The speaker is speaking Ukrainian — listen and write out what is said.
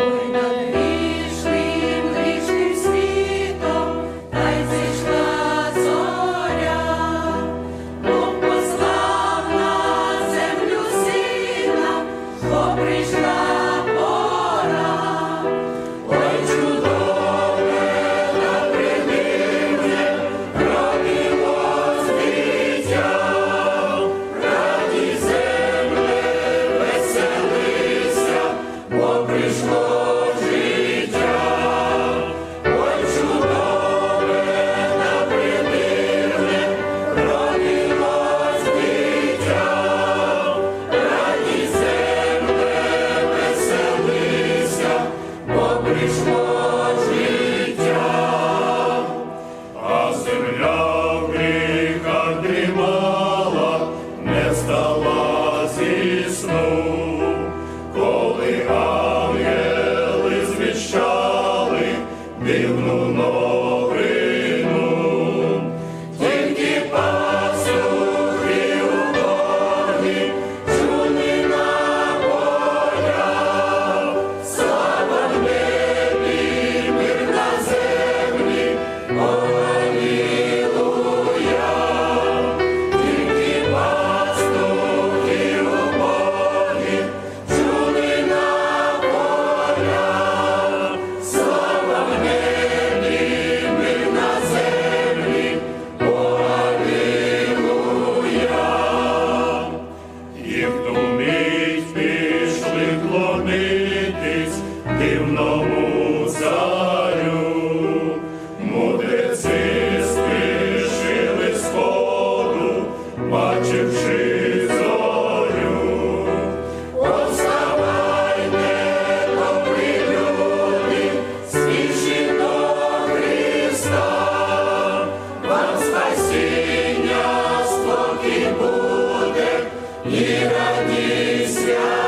glory, Deum nunc дивному царю, мудреці спішили сходу, бачивши зорю, Повставайте, добрі люди, Христа, вам спасіння спокій буде і радість.